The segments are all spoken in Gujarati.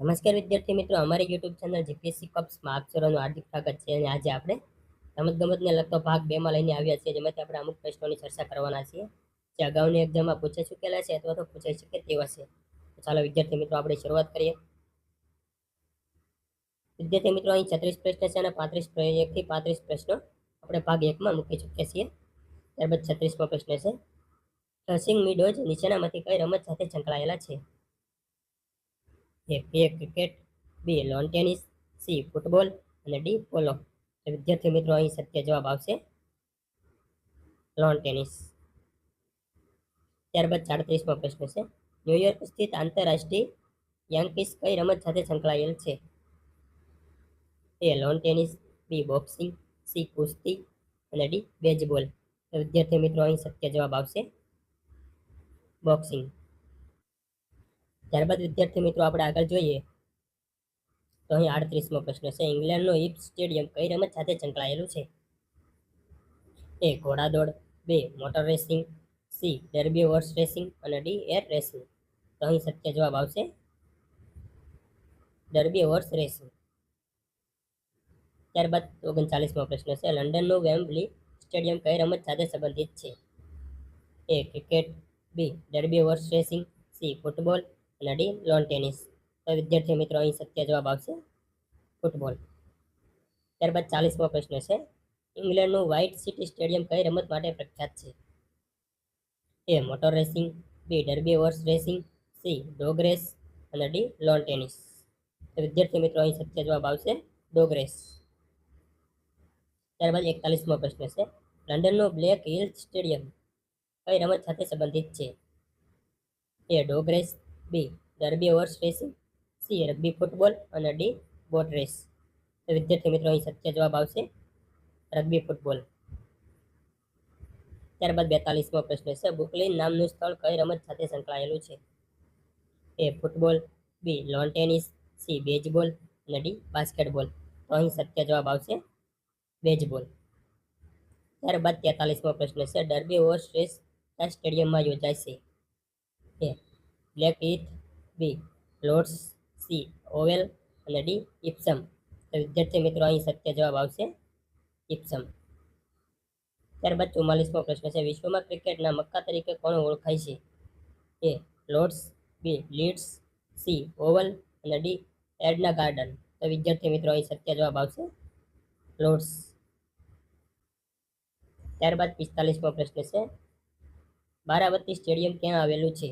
નમસ્કાર વિદ્યાર્થી મિત્રો, અમારી યુટ્યુબ ચેનલ જીપીએસસી કપ્સમાં આપ સર્વનું હાર્દિક સ્વાગત છે અને આજે આપણે રમતગમતને લગતો ભાગ બેમાં લઈને આવ્યા છીએ, જેમાંથી આપણે અમુક પ્રશ્નોની ચર્ચા કરવાના છીએ. જે અગાઉની એક્ઝામમાં પૂછાઈ ચૂકેલા છે અથવા તો પૂછાઈ શકે તેવા છે. તો ચાલો વિદ્યાર્થી મિત્રો, આપણે શરૂઆત કરીએ. વિદ્યાર્થી મિત્રો, અહીં છત્રીસ પ્રશ્ન છે અને પાંત્રીસ એકથી પાંત્રીસ પ્રશ્નો આપણે ભાગ એકમાં મૂકી ચૂક્યા છીએ. ત્યારબાદ છત્રીસમો પ્રશ્ન છે. ટસિંગ મીડોઝ નીચેનામાંથી કઈ રમત સાથે સંકળાયેલા છે? A A cricket, B lawn tennis C football અને ડી પોલો વિદ્યાર્થી મિત્રો, અહીં સત્ય જવાબ આવશે. લોન ટેનિસ ત્યારબાદ સાડત્રીસમો પ્રશ્ન છે. ન્યુયોર્ક સ્થિત આંતરરાષ્ટ્રીય યાંકીસ કઈ રમત સાથે સંકળાયેલ છે? A lawn tennis B boxing C કુસ્તી અને ડી બેઝબોલ વિદ્યાર્થી મિત્રો, અહીં સત્ય જવાબ આવશે. બોક્સિંગ ત્યારબાદ વિદ્યાર્થી મિત્રો આપણે આગળ જોઈએ. તો અહીં આડત્રીસમો પ્રશ્ન છે. ઇંગ્લેન્ડનો ઇપ સ્ટેડિયમ કઈ રમત સાથે સંકળાયેલું છે? A ઘોડાદોડ, B motor racing, C derby horse racing અને ડી એર રેસિંગ. તો અહીં સત્ય જવાબ આવશે. Derby horse racing. ત્યારબાદ ઓગણચાલીસમો પ્રશ્ન છે. લંડનનું વેમ્બલી સ્ટેડિયમ કઈ રમત સાથે સંબંધિત છે? A cricket, B derby horse racing, C football અને ડી લોન ટેનિસ તો વિદ્યાર્થી મિત્રો, અહીં સત્ય જવાબ આવશે. ફૂટબોલ ત્યારબાદ ચાલીસમો પ્રશ્ન છે. ઇંગ્લેન્ડનું વ્હાઇટ સિટી સ્ટેડિયમ કઈ રમત માટે પ્રખ્યાત છે? A motor racing B derby horse racing C dog race અને ડી લોન ટેનિસ તો વિદ્યાર્થી મિત્રો, અહીં સત્ય જવાબ આવશે. ડોગ રેસ ત્યારબાદ એકતાલીસમો પ્રશ્ન છે. લંડનનું બ્લેક હિલ સ્ટેડિયમ કઈ રમત સાથે સંબંધિત છે? A dog race B. Derby horse racing C rugby football અને ડી બોટ રેસ તો વિદ્યાર્થી મિત્રો, અહીં સત્ય જવાબ આવશે. રગ્બી ફૂટબોલ ત્યારબાદ બેતાલીસમો પ્રશ્ન છે. બુકલિન નામનું સ્થળ કઈ રમત સાથે સંકળાયેલું છે? A football B lawn tennis C baseball અને ડી બાસ્કેટબોલ તો અહીં સત્ય જવાબ આવશે બેઝબોલ ત્યારબાદ તેતાલીસમો પ્રશ્ન છે. ડર્બી હોર્સ રેસ સ્ટેડિયમમાં યોજાશે A Blackheath B Lord's C Oval અને ડી ઇપ્સમ તો વિદ્યાર્થી મિત્રો, અહીં સત્ય જવાબ આવશે ઇપ્સમ ત્યારબાદ ચુમ્માલીસમો પ્રશ્ન છે, વિશ્વમાં ક્રિકેટના મક્કા તરીકે કોણ ઓળખાય છે? A Lord's B Leeds C Oval અને ડી એડના ગાર્ડન તો વિદ્યાર્થી મિત્રો, અહીં સત્ય જવાબ આવશે લોર્ડ્સ ત્યારબાદ પિસ્તાલીસમો પ્રશ્ન છે બારાવતી સ્ટેડિયમ ક્યાં આવેલું છે?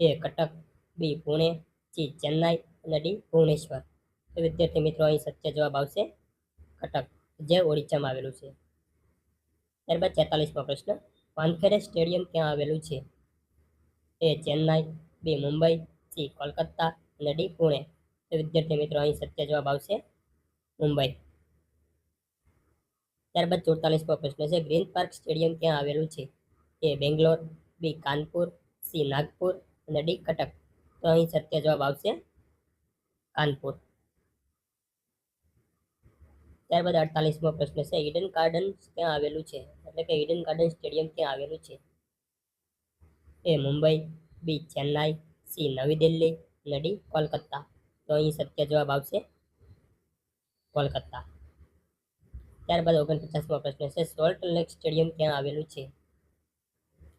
A Cuttack B Pune C Chennai અને ડી ભુવનેશ્વર. તો વિદ્યાર્થી મિત્રો, અહીં સત્ય જવાબ આવશે કટક, જે ઓડિશામાં આવેલું છે. ત્યારબાદ છેતાલીસમો પ્રશ્ન, વાનખેડે સ્ટેડિયમ ક્યાં આવેલું છે? A Chennai, B Mumbai, C Kolkata અને ડી પુણે. તો વિદ્યાર્થી મિત્રો, અહીં સત્ય જવાબ આવશે મુંબઈ. ત્યારબાદ ચોડતાલીસમો પ્રશ્ન છે, ગ્રીન પાર્ક સ્ટેડિયમ ક્યાં આવેલું છે? A Bangalore, B Kanpur, C Nagpur અને ડી કટક. તો અહીં સત્ય જવાબ આવશે કાનપુર. ત્યારબાદ અડતાલીસમો પ્રશ્ન છે ઈડન ગાર્ડન ક્યાં આવેલું છે? એટલે કે ઇડન ગાર્ડન સ્ટેડિયમ ક્યાં આવેલું છે? A Mumbai, B Chennai, C Navi Delhi અને ડી કોલકાતા. તો અહીં સત્ય જવાબ આવશે કોલકાતા. ત્યારબાદ ઓગણપચાસમો પ્રશ્ન છે, સોલ્ટ લેક સ્ટેડિયમ ક્યાં આવેલું છે?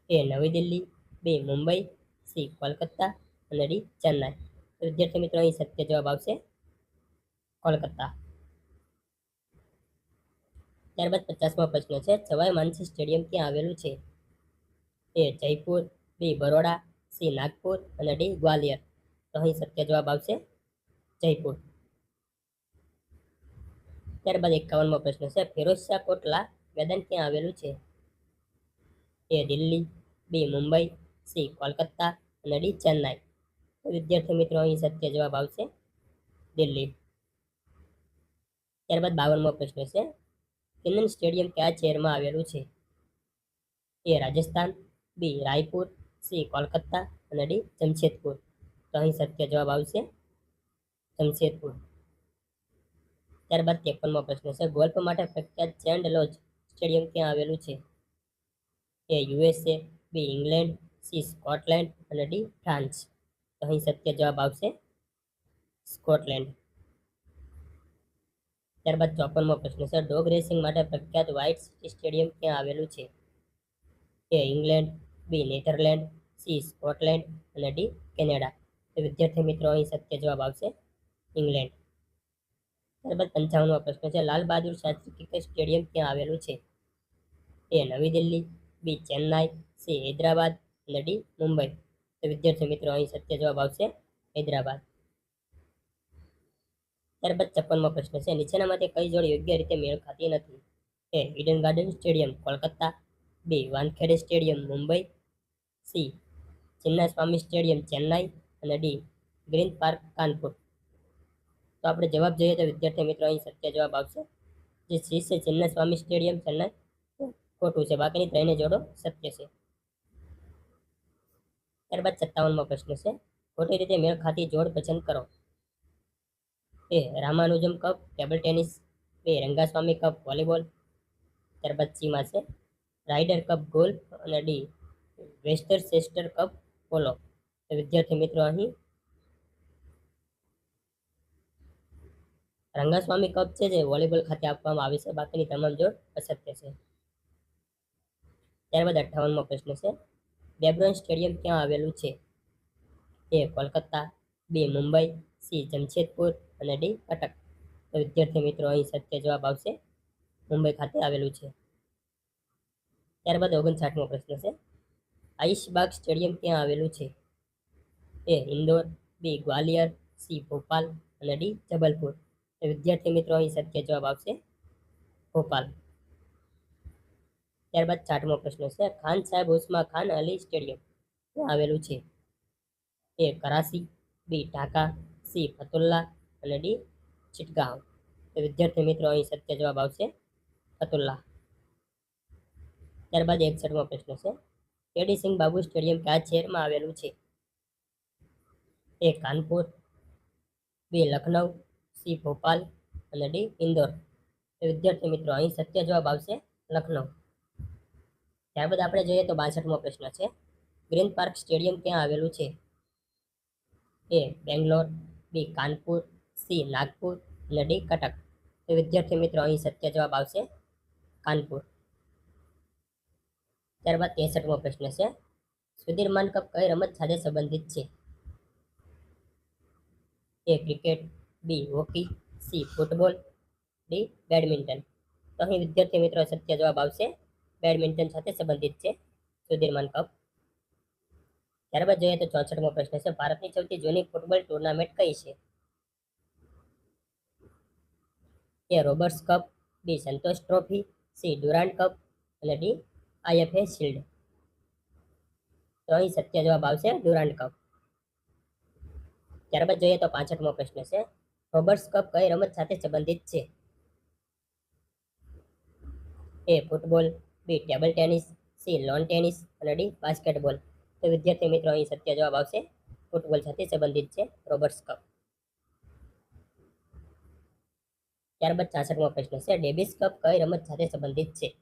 A Navi Delhi, B Mumbai C Kolkata અને ડી ચેન્નાઈ. તો વિદ્યાર્થી મિત્રો, અહીં સત્ય જવાબ આવશે કોલકાતા. ત્યારબાદ પચાસમો પ્રશ્ન છે સવાઈ માનસી સ્ટેડિયમ ક્યાં આવેલું છે? A Jaipur, B Baroda, C Nagpur અને ડી ગ્વાલિયર. તો અહીં સત્ય જવાબ આવશે જયપુર. ત્યારબાદ એકાવનમો પ્રશ્ન છે, ફિરોઝ કોટલા મેદાન ક્યાં આવેલું છે? A Delhi, B Mumbai, C Kolkata અને ડી ચેન્નાઈ. વિદ્યાર્થી મિત્રો, અહીં સત્ય જવાબ આવશે. દિલ્હી. ત્યારબાદ બાવનમો પ્રશ્ન છે કિન્નન સ્ટેડિયમ કયા શહેરમાં આવેલું છે? A Rajasthan, B Raipur, C Kolkata અને ડી જમશેદપુર. તો અહીં સત્ય જવાબ આવશે, જમશેદપુર. ત્યારબાદ ત્રેપનમો પ્રશ્ન છે, ગોલ્ફ માટે પ્રખ્યાત સેન્ડ લોજ સ્ટેડિયમ ક્યાં આવેલું છે? A USA B England C, Scotland અને ડી, ફ્રાન્સ. તો અહીં સત્ય જવાબ આવશે સ્કોટલેન્ડ. ત્યારબાદ ચોપનમો પ્રશ્ન છે, ડોગ રેસિંગ માટે પ્રખ્યાત વ્હાઇટ સિટી સ્ટેડિયમ ક્યાં આવેલું છે? A England, B, Netherland, C, Scotland અને ડી, કેનેડા. તો વિદ્યાર્થી મિત્રો, અહીં સત્ય જવાબ આવશે ઇંગ્લેન્ડ. ત્યારબાદ પંચાવનમો પ્રશ્ન છે, લાલ બહાદુર શાસ્ત્રી ક્રિકેટ સ્ટેડિયમ ક્યાં આવેલું છે? A Navi Delhi, B, Chennai, C, Hyderabad D Mumbai. તો વિદ્યાર્થી મિત્રો, અહીં સત્ય જવાબ આવશે હૈદરાબાદ. ત્યારબાદ છપ્પનમો પ્રશ્ન છે નીચેનામાંથી કઈ જોડ યોગ્ય રીતે મેળ ખાતી નથી? A Eden garden stadium, Kolkata. B, Wankhede stadium, Mumbai. C Chinna Swamy stadium, Chennai. અને ડી, ગ્રીન પાર્ક, કાનપુર. તો આપણે જવાબ જોઈએ તો વિદ્યાર્થી મિત્રો, અહીં સત્ય જવાબ આવશે. જે સી છે ચિન્ના સ્વામી સ્ટેડિયમ, ચેન્નાઈ. ખોટું છે, બાકીની ત્રણે જોડો સત્ય છે. ત્યારબાદ સત્તાવનમો પ્રશ્ન છે. ખોટી રીતે મેળ ખાતી જોડ પસંદ કરો. A Ramanujam cup, table tennis, બે રંગાસ્વામી કપ, વોલીબોલ, ત્યારબાદ સીમાં છે. રાઇડર કપ, ગોલ્ફ અને D, Westchester cup, polo. વિદ્યાર્થી મિત્રો અહીં રંગાસ્વામી કપ છે જે વોલીબોલ ખાતે આપવામાં આવે છે. બાકીની તમામ જોડ અસત્ય છે. ત્યારબાદ અઠ્ઠાવનમો પ્રશ્ન છે. બેબ્રોન સ્ટેડિયમ ક્યાં આવેલું છે. A Kolkata, B Mumbai, C Jamshedpur અને ડી કટક. તો વિદ્યાર્થી મિત્રો, અહીં સત્ય જવાબ આવશે. મુંબઈ ખાતે આવેલું છે. ત્યારબાદ ઓગણસાઠમો પ્રશ્ન છે. આઈશબાગ સ્ટેડિયમ ક્યાં આવેલું છે. A Indore, B Gwalior, C Bhopal અને ડી જબલપુર. તો વિદ્યાર્થી મિત્રો, અહીં સત્ય જવાબ આવશે. ભોપાલ. ત્યારબાદ સાઠમો પ્રશ્ન છે, ખાન સાહેબ ઉસ્મા ખાન અલી સ્ટેડિયમ આવેલું છે? એ કરાસી, બી ઢાકા, સી ફતુલ્લા અને ડી ચિટગાંવ. તો વિદ્યાર્થી મિત્રો, અહીં સત્ય જવાબ આવશે ફતુલ્લા. ત્યારબાદ એકસઠમો પ્રશ્ન છે, કેડી સિંહ બાબુ સ્ટેડિયમ કયા શહેરમાં આવેલું છે? A Kanpur, B Lucknow, C Bhopal અને ડી ઇન્દોર. વિદ્યાર્થી મિત્રો, અહીં સત્ય જવાબ આવશે લખનઉ. ત્યારબાદ આપણે જોઈએ તો બાસઠમો પ્રશ્ન છે. ગ્રીન પાર્ક સ્ટેડિયમ ક્યાં આવેલું છે? A Bangalore, B Kanpur, C Nagpur, અને ડી કટક. તો વિદ્યાર્થી મિત્રો, અહીં સત્ય જવાબ આવશે કાનપુર. ત્યારબાદ ત્રેસઠમો પ્રશ્ન છે. સુધીરમાન કપ કઈ રમત સાથે સંબંધિત છે? A cricket, B hockey, C football, D badminton. તો અહીં વિદ્યાર્થી મિત્રો, સત્ય જવાબ આવશે બેડમિન્ટન સાથે સંબંધિત છે. Sudirman cup. ત્યારબાદ જોઈએ તો ચોસઠમો પ્રશ્ન છે, ભારતની સૌથી જૂની ફૂટબોલ ટુર્નામેન્ટ કઈ છે? A Roberts cup B Santosh trophy, C Durand cup અને ડી આઈએફએ શિલ્ડ. તો અહીં સત્ય જવાબ આવશે ડુરાન્ડ કપ. ત્યારબાદ જોઈએ તો પાસઠમો પ્રશ્ન છે, રોબર્ટ્સ કપ કઈ રમત સાથે સંબંધિત છે? A football B table tennis C lawn tennis અને ડી, બાસ્કેટબોલ. તો વિદ્યાર્થી મિત્રો, અહીં સત્ય જવાબ આવશે. ફૂટબોલ સાથે સંબંધિત છે રોબર્ટ્સ કપ. ત્યારબાદ છાસઠમો પ્રશ્ન છે ડેવિસ કપ કઈ રમત સાથે સંબંધિત છે?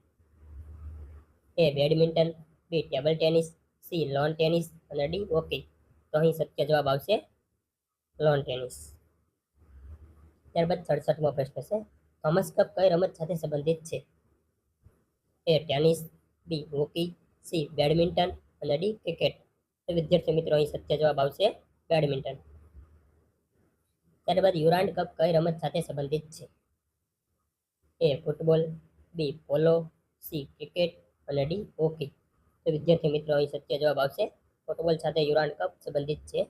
A, badminton, B, table tennis, C, lawn tennis અને ડી, હોકી. તો અહીં સત્ય જવાબ આવશે, લોન ટેનિસ. ત્યારબાદ સડસઠમો પ્રશ્ન છે, થોમસ કપ કઈ રમત સાથે સંબંધિત છે? A tennis, B hockey, C badminton અને ડી ક્રિકેટ. વિદ્યાર્થી મિત્રો, અહીં સત્ય જવાબ આવશે બેડમિન્ટન. ત્યારબાદ યુરાન્ડ કપ કઈ રમત સાથે સંબંધિત છે? A football, B polo, C cricket અને ડી હોકી. તો વિદ્યાર્થી મિત્રો, અહીં સત્ય જવાબ આવશે ફૂટબોલ સાથે યુરાન્ડ કપ સંબંધિત છે.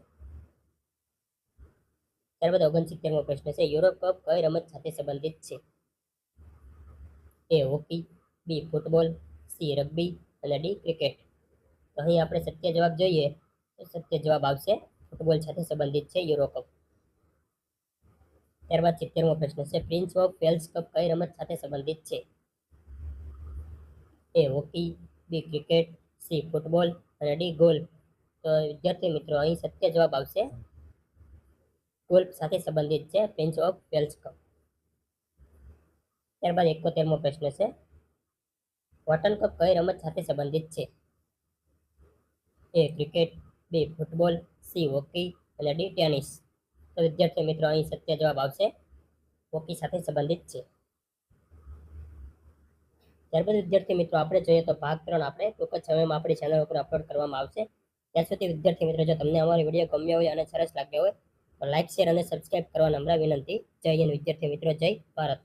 ત્યારબાદ ઓગણસિત્તેરમો પ્રશ્ન છે, યુરોપ કપ કઈ રમત સાથે સંબંધિત છે? A hockey B football C rugby અને ડી ક્રિકેટ તો અહીં આપણે સત્ય જવાબ જોઈએ, તો સત્ય જવાબ આવશે ફૂટબોલ સાથે સંબંધિત છે યુરો કપ ત્યારબાદ સિત્તેરમો પ્રશ્ન છે પ્રિન્સ ઓફ વેલ્સ કપ કઈ રમત સાથે સંબંધિત છે? A hockey B cricket C football અને ડી ગોલ્ફ તો વિદ્યાર્થી મિત્રો, અહીં સત્ય જવાબ આવશે ગોલ્ફ સાથે સંબંધિત છે પ્રિન્સ ઓફ વેલ્સ કપ ત્યારબાદ એકોતેરમો પ્રશ્ન છે વોટન કપ કઈ રમત સાથે સંબંધિત છે? A cricket, B football, C hockey અને ડી ટેનિસ. તો વિદ્યાર્થી મિત્રો, અહીં સત્ય જવાબ આવશે. હોકી સાથે સંબંધિત છે. ત્યારબાદ વિદ્યાર્થી મિત્રો, આપણે જોઈએ તો ભાગ ત્રણ આપણે ટૂંક જ સમયમાં આપણી ચેનલ ઉપર અપલોડ કરવામાં આવશે. ત્યાં સુધી વિદ્યાર્થી મિત્રો, જો તમને અમારી વીડિયો ગમ્યો હોય અને સરસ લાગ્યો હોય, તો લાઇક શેર અને સબસ્ક્રાઇબ કરવા નમ્ર વિનંતી. જય હિન્દ વિદ્યાર્થી મિત્રો, જય ભારત.